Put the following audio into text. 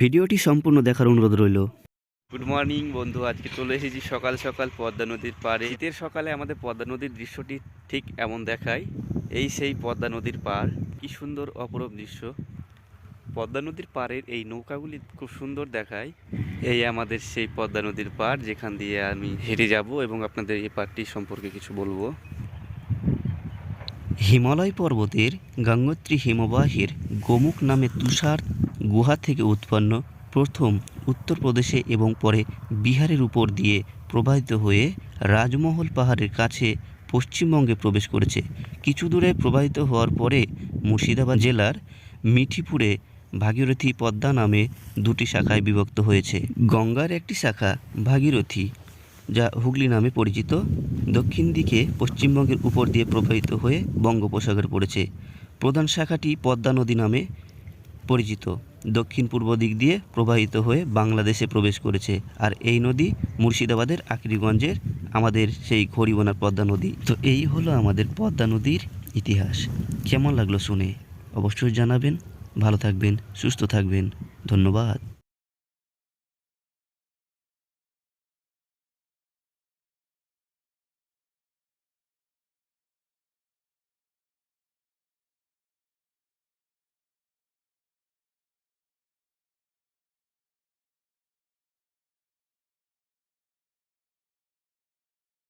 ভিডিওটি সম্পূর্ণ দেখার অনুরোধ রইল। গুড মর্নিং বন্ধু। আজকে চলে এসেছি সকাল সকাল পদ্মা নদীর পাড়ে। শীতের সকালে আমাদের পদ্মা নদীর দৃশ্যটি ঠিক এমন দেখায়। এই সেই পদ্মা নদীর পাড়। কি সুন্দর অপরূপ দৃশ্য। পদ্মা নদীর পাড়ের এই নৌকাগুলি খুব সুন্দর দেখায়। এই আমাদের সেই পদ্মা নদীর পাড় যেখান দিয়ে আমি হেঁটে যাব এবং আপনাদের এই পাড়টি সম্পর্কে কিছু বলব। হিমালয় পর্বতের গঙ্গোত্রী হিমবাহের গোমুখ নামে তুষার গুহা থেকে উৎপন্ন প্রথম উত্তরপ্রদেশে এবং পরে বিহারের উপর দিয়ে প্রবাহিত হয়ে রাজমহল পাহাড়ের কাছে পশ্চিমবঙ্গে প্রবেশ করেছে। কিছু দূরে প্রবাহিত হওয়ার পরে মুর্শিদাবাদ জেলার মিঠিপুরে ভাগীরথী পদ্মা নামে দুটি শাখায় বিভক্ত হয়েছে। গঙ্গার একটি শাখা ভাগীরথী, যা হুগলি নামে পরিচিত। দক্ষিণ দিকে পশ্চিমবঙ্গের উপর দিয়ে প্রবাহিত হয়ে বঙ্গোপসাগর পড়েছে। প্রধান শাখাটি পদ্মা নদী নামে পরিচিত। দক্ষিণ পূর্ব দিক দিয়ে প্রবাহিত হয়ে বাংলাদেশে প্রবেশ করেছে। আর এই নদী মুর্শিদাবাদের আকরিগঞ্জের আমাদের সেই খড়িবোনার পদ্মা নদী। তো এই হলো আমাদের পদ্মা নদীর ইতিহাস। কেমন লাগল শুনে অবশ্যই জানাবেন। ভালো থাকবেন, সুস্থ থাকবেন। ধন্যবাদ।